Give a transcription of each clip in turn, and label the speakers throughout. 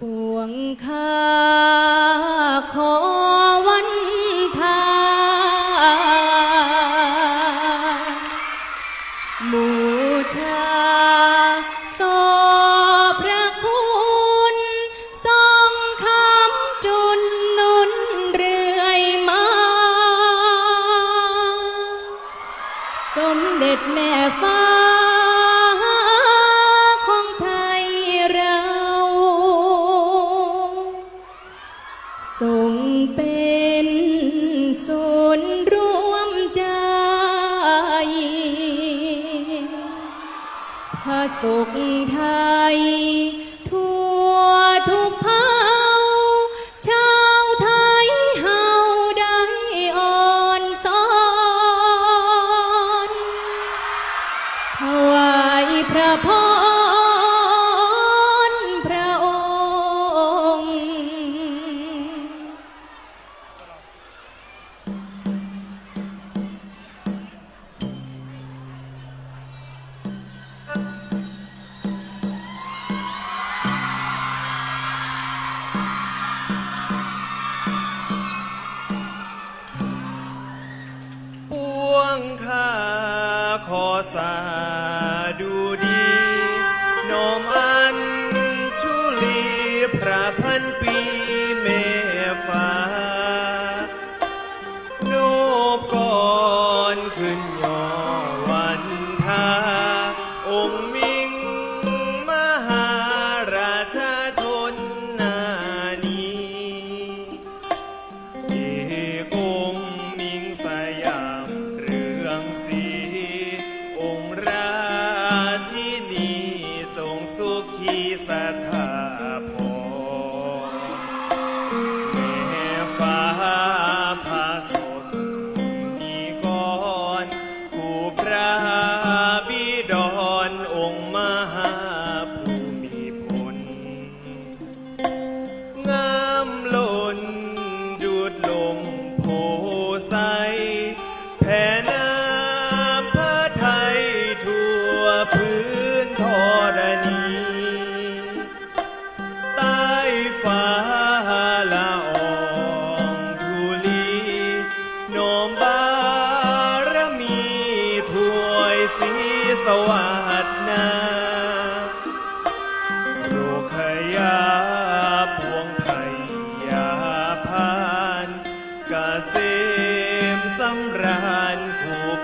Speaker 1: ปวงข้า เป็นศูนรวมใจพระสุขไทย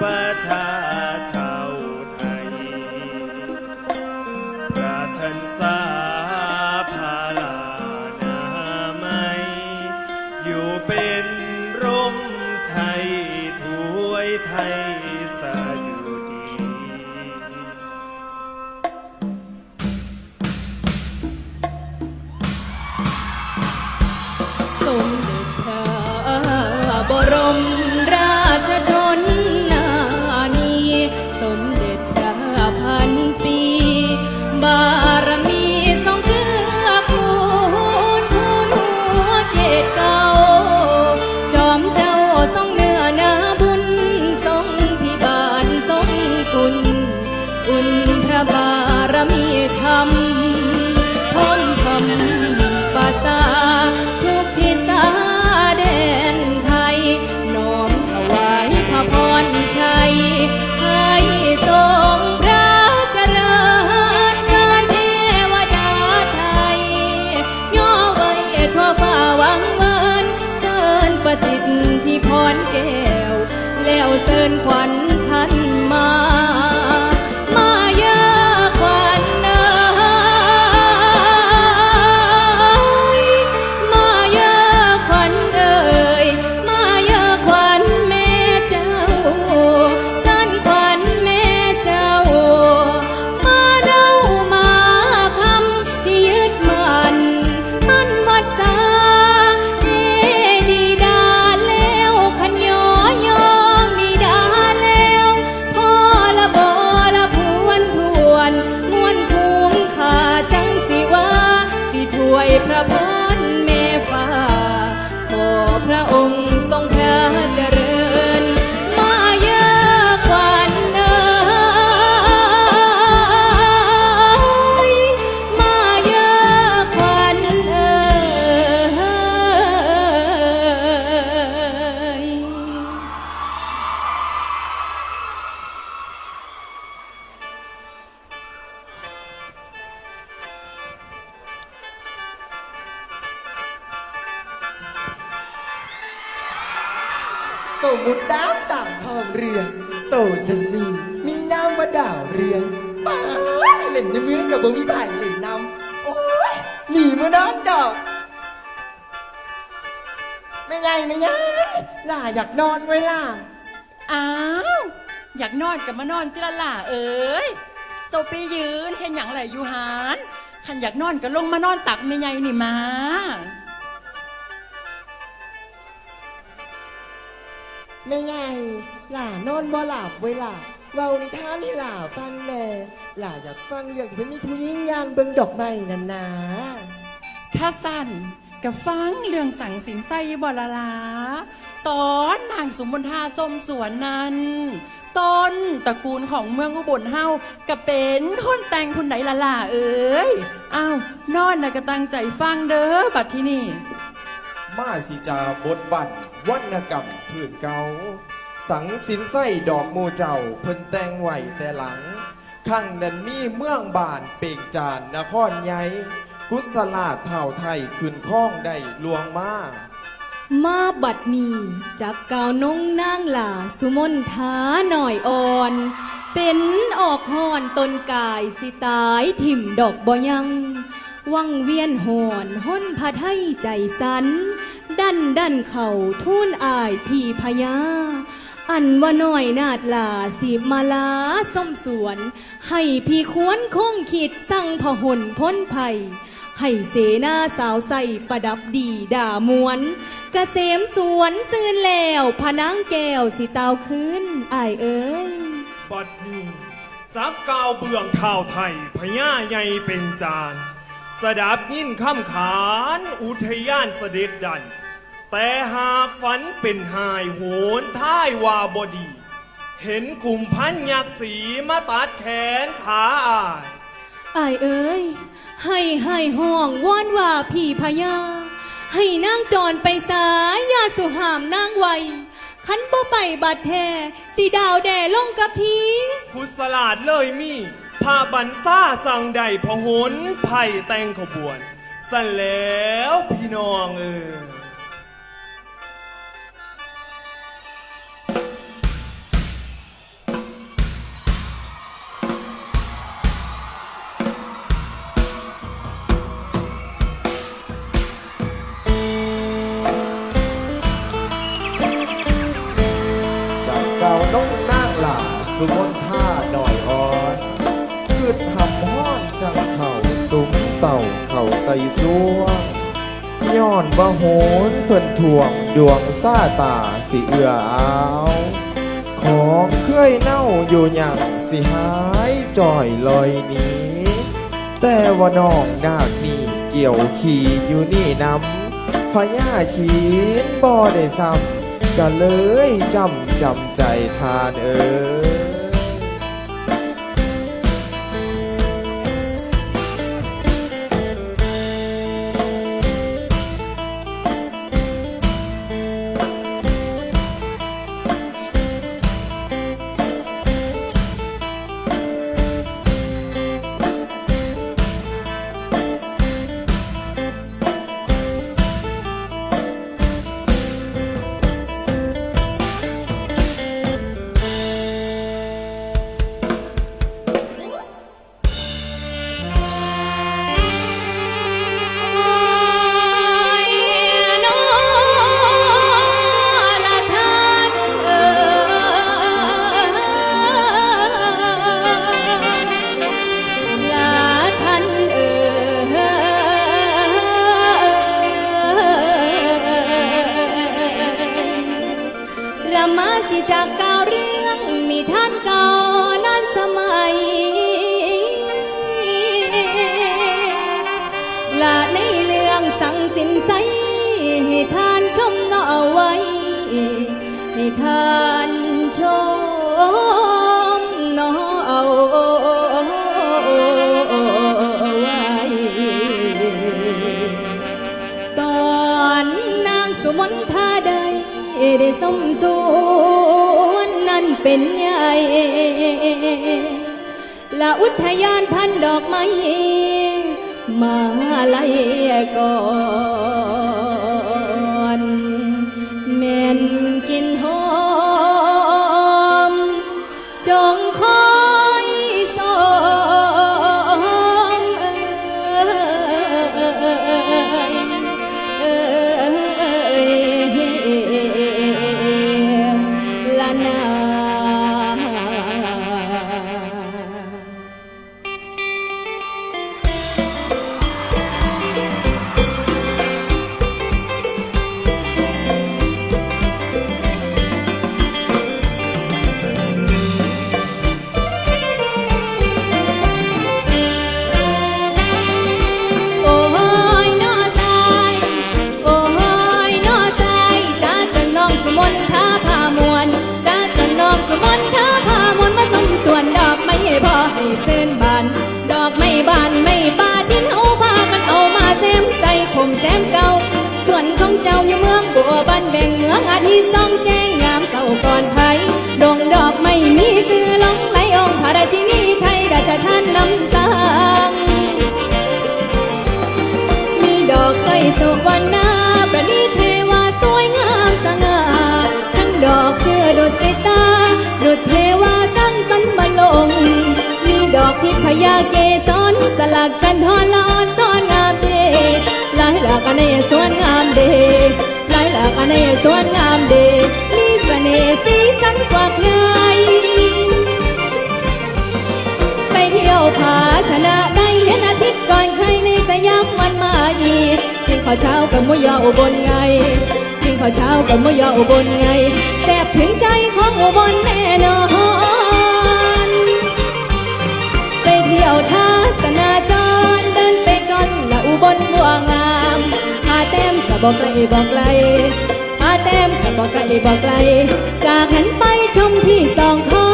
Speaker 2: ปทา แก้วแล้วเตื
Speaker 1: นขวัญพันมา
Speaker 3: ตมุดดามต่างทองเรือง โตสนีมีนามว่าดาวเรืองป้าเล่นในเมืองกับบ่มีไผ่เล่นน้ำโอ้ยหนีมานอนดอกไม่ไงไม่ไงล่าอยากนอนไว้ล่ะ
Speaker 4: อ้าวอยากนอนกับมานอนติละล่ะเอ้ยเจ้าไปยืนเห็นอย่างไรอยู่หานขันอยากนอนก็ลงมานอนตักไม่ใหญ่นี่มา
Speaker 3: ไม่ไงล่านอนบ่หลับไว้ล่ะเว้านิทานให้ล่าฟังแน่ล่าอยากฟังเรื่องที่มันมีผู้หญิงยานเบิ่งดอกไม้นั่นนะ
Speaker 4: ถ้าสั่นกับฟังเรื่องสั่งสินไส้บอละลา ตอนนางสมบนทาส้มสวนนั้น ต้นตระกูลของเมืองอุบลเฮาก็เป็นคนแต่งคนไหนละล่ะเอ้ยอ้าวนอนน่ะก็ตั้งใจฟังเด้อบัดที่นี่
Speaker 5: มาสิจาบทบัตร วรรณกรรมพื้นเก่าสังสินไส้ดอกหมูเจ้า เพิ่นแต่งไหวแต่หลังข้างนั้นมีเมืองบานเป่งจานนครใหญ่กุศลาเท่าไทยขึ้นข้องได้ลวงมา
Speaker 1: มาบัดนี้จากกาวนงนางหลาสุมนทาหน่อยอ่อน เป็นออกหอนตนกายสิตายถิ่มดอกบ่ยัง วังเวียนหอนห้นพะไทยใจสัน ดันดันเข่าทุ่นอายพี่พญาอันว่าน้อยนาดลาสีมาลาส้มสวน ให้พี่ควรคงคิดสั่งพหนพ้นภัย ให้เสนาสาวใส่ประดับดีด่ามวนกเกษมสวนซื่นแล้วพนางแก้วสิเตาขึ้นอายเอ้ย
Speaker 2: บัดนี้จักกาวเบื้องเท้าไทยพญาใหญ่เป็นจาน สดับยินคำขาน อุทยานเสด็จดัน แต่หากฝันเป็นหายโหนท้ายว่าบดี เห็นกลุ่มพันยักษ์สีมาตัดแขนขาอาย
Speaker 1: อายเอ้ย ให้ให้ห้องวอนว่าพี่พญาให้นางจรไปสายยาสุหามนางไวขันบ่ไปบาดแท้สีดาวแด่ลงกับพี่
Speaker 2: กุศลาดเลยมีพาบันซ่าสั่งใดพหนไผ่แต่งขบวน สั่นแล้วพี่น้องเออ
Speaker 5: กเก่าน้องนางหลาสุมนท่าหน่อยอ่อนคืดทำห้อนจังเข่าสุมเต่าเข่าใส่ซวงย้อนว่าโหนเพิ่นถ่วงดวงซาตาสิเอืออาวของเคยเน่าอยู่อย่างสิหายจ่อยลอยนี้ แต่ว่าน้องนาคนี่เกี่ยวขี่อยู่นี่นำพญาขีนบ่ได้ซ้ำก็เลยจำ จำใจทานเออ
Speaker 1: ทานชมเนาะเอาไว้ตอนนางสุมนทาใดได้สมส่วนนั้นเป็นใหญ่ละอุทยานพันดอกไม้มาไล่ก่อนแม่น มแต้มเก่า ส่วนของเจ้าอยู่เมืองบัวบ้านแบ่งเมืองอาทิต้องแจ้งงามเก่าก่อนไผ่ดงดอกไม่มีซื้อลงไหลองพระราชินีไทยราชท่านน้ำตาลมีดอกสร้อยสุวรรณาประณีเทวาสวยงามสง่าทั้งดอกเชื่อดุดตาดุดเทวาตั้งสันมาลง มีดอกที่พญาเกสรสลักกันทอลอน ลายลากอันในสวนงามเดลายลากันในสวนงามเด มีเสน่ห์สีสันกว่าใครไปเที่ยวผาชนะได้เห็นอาทิตย์ก่อนใครในสยามวันมาอีกินข้าวเช้ากับมุยออุบลไงกินข้าวเช้ากับมุยออุบลไงแซ่บถึงใจของอุบลแน่นอน กับอกไกลบอกไกลหาแต้มกับบอกไกลบอกไกล จากหันไปชมที่สองคอ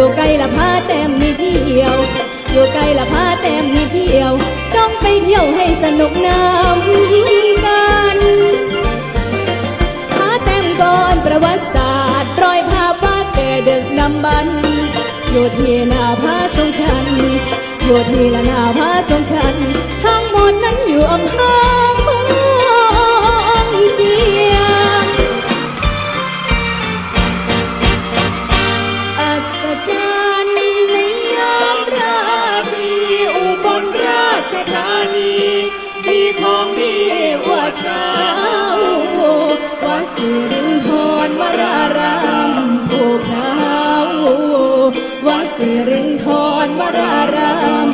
Speaker 1: อยู่ไกลละพาแต้มมีเที่ยว อยู่ไกลละพาแต้มมีเที่ยวจ้องไปเที่ยวให้สนุกน้ำกันพาแต้มก่อนประวัติศาสตร์รอยภาพวาแต่ดึกดำบรรอยู่ที่หน้าผาทรงชันอยู่ที่ละหน้าผาทรงชัน ทั้งหมดนั้นอยู่อำเภอ ธานีมีของดีว่าเจ้าวัดสิรินทรวรารามภูเขาวัดสิรินทรวราราม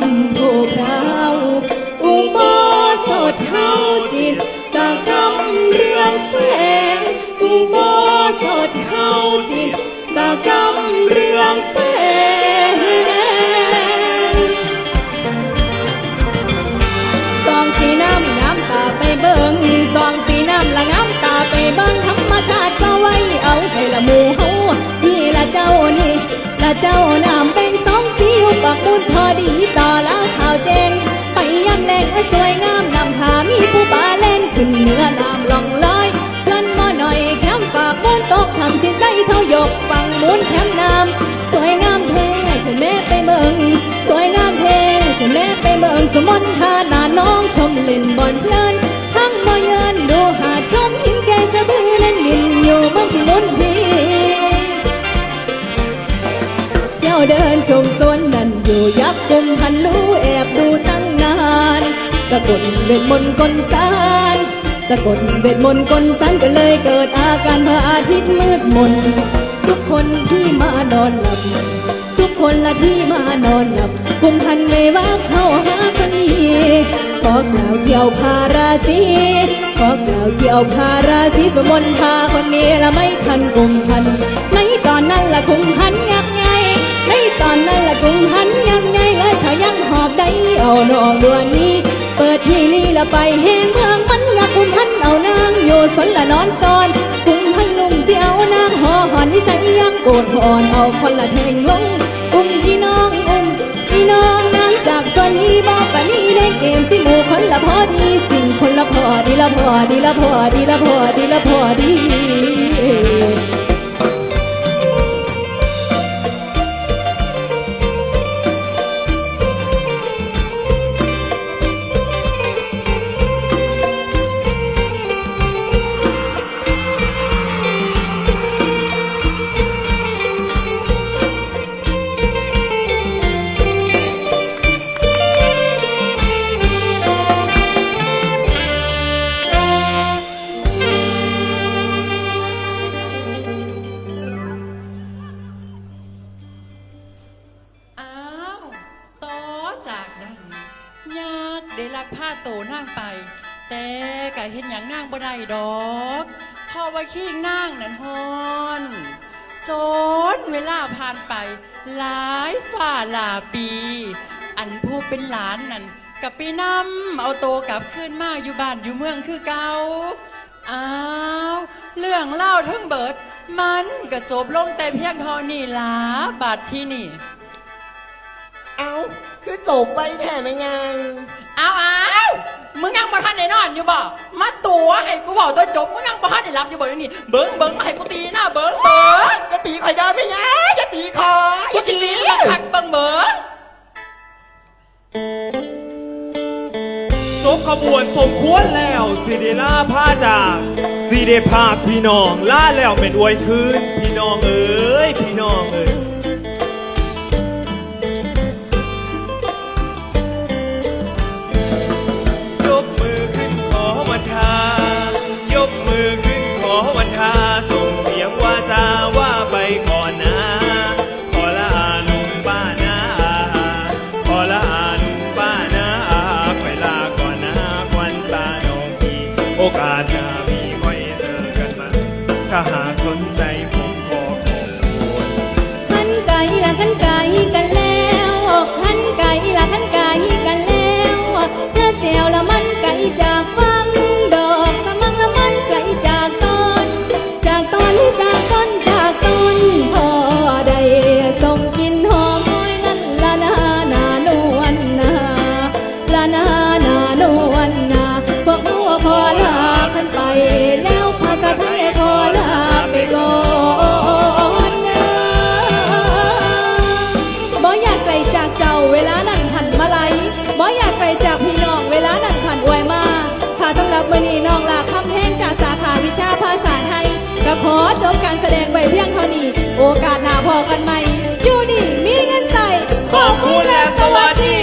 Speaker 1: ละเจ้านำเป็นสองสีอุปักบุญพอดีต่อแล้วข่าวแจงไปยังแหลงอ้ยสวยงามนำพามีผู้ป่าเล่นขึ้นเหนือน้ำลองลอยเพื่อนมอหน่อยแคมปากมูนตกทำสินใจเท่ายกฟังมูนแคมน้ำสวยงามเท่ฉันแม่ไปเมืองสวยงามเท่ฉันแม่ไปเมืองสมนทานาน้องชมเล่นบอลเพลินทั้งมอเยินดูหาชมหินแกสะบือนั้นลินอยู่มืองพิมุนพี เดินชมสวนนั่นอยู่ยักษ์กุมพันรู้แอบดูตั้งนาน สะกดเวทมนต์กลสารสะกดเวทมนต์กลสารก็เลยเกิดอาการพระอาทิตย์มืดมน ทุกคนที่มานอนหลับ ทุกคนละที่มานอนหลับกุมพันไม่ว่าเข้าหาคนนี้ขอกล่าวเกี่ยวพาราศีขอกล่าวเกี่ยวพาราศีสมนทาคนนี้ละไม่ทันกุมพันในตอนนั้นละกุมพันไง นตอนนั้นละกุมพันยักไงเลยเขายังหอบได้เอานอกดวนนี้ เปิดที่นี่ละไปแห้งเมืองมันงักกุมพันเอานางอยู่สนละนอนซอนกุมพันลุงเสียวนางหอหอนนิสัยยังโกรธหอนเอาคนละแทงลงอุ้มพี่น้องอุ้มพี่น้องนางจากตัวนี้บอกปะนี้ได้เกมสิหมูคนละพอดีสิ่งคนละพอดีละพอดีละพอดีละพอดีละพอดี
Speaker 4: นเวลาผ่านไป หลายฝ่าหลาปี อันผู้เป็นหลานนั่นกับไปนำเอาโตกลับขึ้นมาอยู่บ้านอยู่เมืองคือเก่าอ้าวเรื่องเล่าทั้งเบิด มันก็จบลงแต่เพียงเท่านี้ล่ะบัดที่นี่
Speaker 3: เอาคือจบไปแท้ไหมไง
Speaker 4: เอาเอา มึงยังบ่ทันได้นอนอยู่บ่มาตัวให้กูบอกตัวจบมึงยังบ่ทันได้รับอยู่บ่นี่เบิ้งเบิ้งมาให้กูตีหน้าเบิ้งเบิ้ง
Speaker 3: จะตีข่อยได้ไหมไงจะตีคอ
Speaker 4: กูสิตีมึงคักเบิ้งเบิ้ง
Speaker 2: จบขบวนสมควรแล้วสิเดล่าผ้าจากสิเดภาคพี่น้องล่าแล้วเป็นอวยคืนพี่น้องเอ้ย โอกาสหน้ามีไว้เจอกันมาถ้าหากสน ก็ขอจบ
Speaker 1: การแสดงไปเพียงเท่านี้ โอกาสหน้าพอกันใหม่อยู่นี่มีเงินใจ ขอบคุณและสวัสดี